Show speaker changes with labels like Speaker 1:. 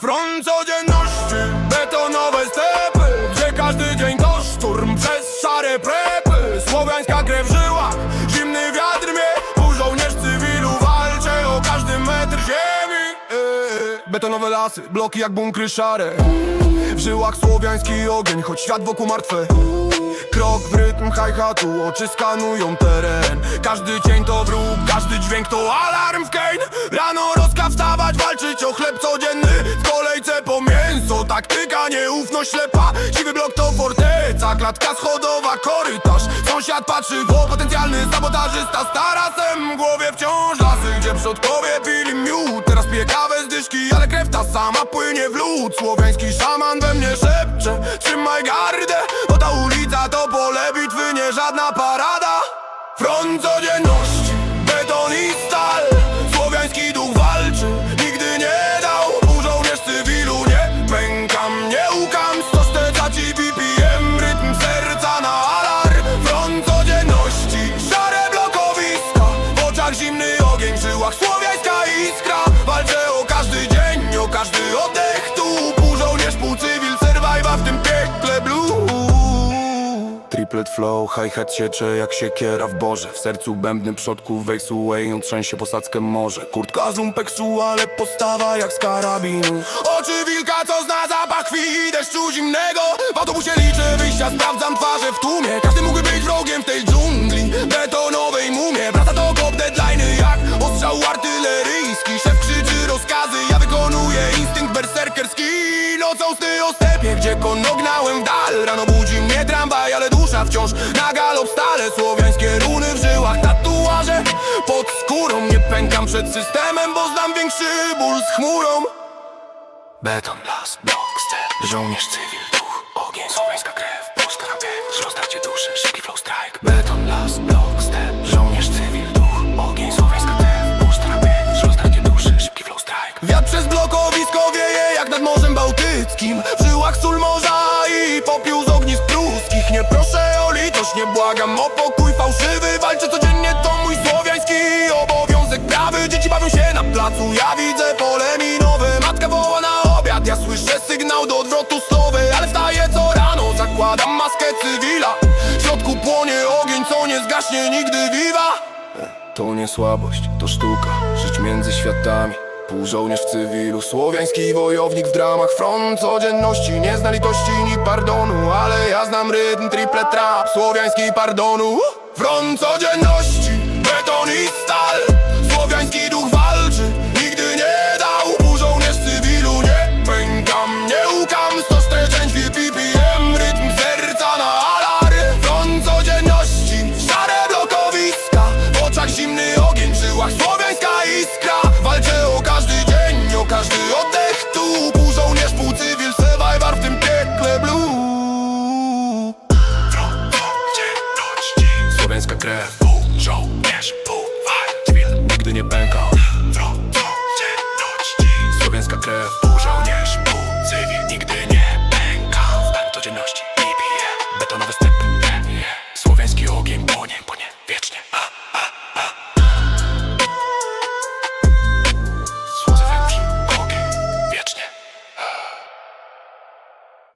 Speaker 1: Front codzienności, betonowe stepy Gdzie każdy dzień to szturm przez szare prepy. Słowiańska krew w żyłach, zimny wiatr mnie Tu żołnierz cywilu walczy o każdy metr ziemi. Eee, Betonowe lasy, bloki jak bunkry szare. W żyłach słowiański ogień, choć świat wokół martwe Krok w rytm hi-hatu, oczy skanują teren. Każdy cień to wróg, każdy dźwięk to alarm nieufność ślepa. Siwy blok to forteca, klatka schodowa, korytarz. Sąsiad patrzy w potencjalny sabotażysta. Z tarasem w głowie wciąż lasy, gdzie przodkowie pili miód. Teraz pije kawę z dyszki, ale krew ta sama płynie w lód. Słowiański szaman we mnie szepcze, trzymaj gardę zimny ogień, w żyłach słowiańska iskra. Walczę o każdy dzień, o każdy oddech. Tu Pół żołnierz, pół cywil, surviva w tym piekle blue. Triplet flow, hi-hat siecze jak siekiera w borze W sercu bębny przodków wejsu Wayne trzęsie posadzkę morze. Kurtka z lumpeksu, ale postawa jak z karabinu. Oczy wilka, co zna zapach krwi i deszczu zimnego. W autobusie liczę wyjścia, sprawdzam twarze w tłumie. Każdy mógłby być wrogiem w tej wciąż na galop stale Słowiańskie runy w żyłach, tatuaże. Pod skórą Nie pękam przed systemem, bo znam większy ból z chmurą. Beton, las, blok, step, żołnierz, cywil, duch, ogień, słowiańska krew, polska rakiet, rozdarcie duszy, szybki flow strike. Beton, las, blok, nie błagam o pokój fałszywy Walczę codziennie, to mój słowiański obowiązek. Prawy Dzieci bawią się na placu, ja widzę pole minowe. Matka woła na obiad, ja słyszę sygnał do odwrotu slowy Ale wstaję co rano, zakładam maskę cywila. W środku płonie ogień, co nie zgaśnie nigdy wiwa. To nie słabość, to sztuka Żyć między światami Pół żołnierz w cywilu, słowiański wojownik w dramach. Front codzienności, nie zna litości ni pardonu Ale ja znam rytm, triple trap, słowiański pardonu. Front codzienności, beton i stal Słowiański duch walczy, nigdy nie dał Pół żołnierz w cywilu, nie pękam, nie Sto streczeń, BPM, rytm serca na alarm Front codzienności, szare blokowiska. W oczach zimny ogień, w żyłach krew Żołnierz, puwaj, cywil nigdy nie pękał. Słowiańska krew, pół żołnierz, pół cywil nigdy nie pękał W codzienności i bije betonowe sceny